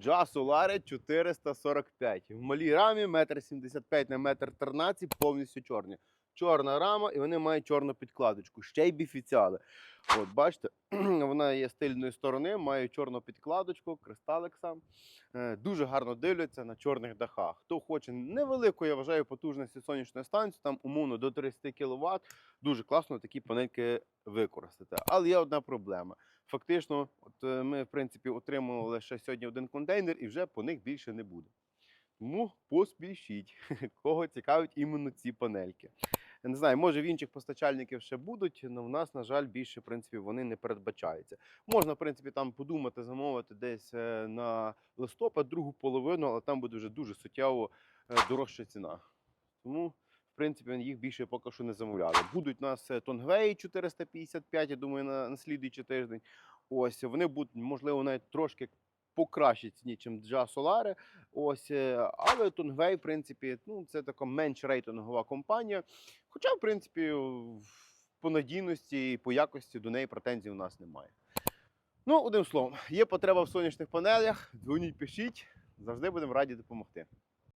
Джа Солари 445. В малій рамі 1,75 на 1,13 м, повністю чорні. Чорна рама, і вони мають чорну підкладочку. Ще й біфіціали. От, бачите, вона є з тильної сторони, має чорну підкладочку, кристалик сам. Е, Дуже гарно дивляться на чорних дахах. Хто хоче невелику, я вважаю, потужності сонячної станції, там умовно до 30 кВт, дуже класно такі панельки використати. Але є одна проблема. Фактично, от е, ми, в принципі, отримали лише сьогодні один контейнер і вже по них більше не буде. Тому поспішіть, кого цікавить іменно ці панельки. Не знаю, може в інших постачальників ще будуть, але в нас, на жаль, більше в принципі, вони не передбачаються. Можна, в принципі, там подумати, замовити десь е, на листопад, другу половину, але там буде вже дуже суттєво е, дорожча ціна. Тому, в принципі, їх більше поки що не замовляли. Будуть у нас е, Тонгвеї 455, я думаю, на, на слідуючий тиждень. Ось вони будуть, можливо, навіть трошки по ціні, ніж Джа Солари. Ось, е, але Тонгвей, в принципі, ну, це така менш рейтингова компанія. Хоча, в принципі, по надійності і по якості до неї претензій у нас немає. Ну, одним словом, є потреба в сонячних панелях, дзвоніть, пишіть, завжди будемо раді допомогти.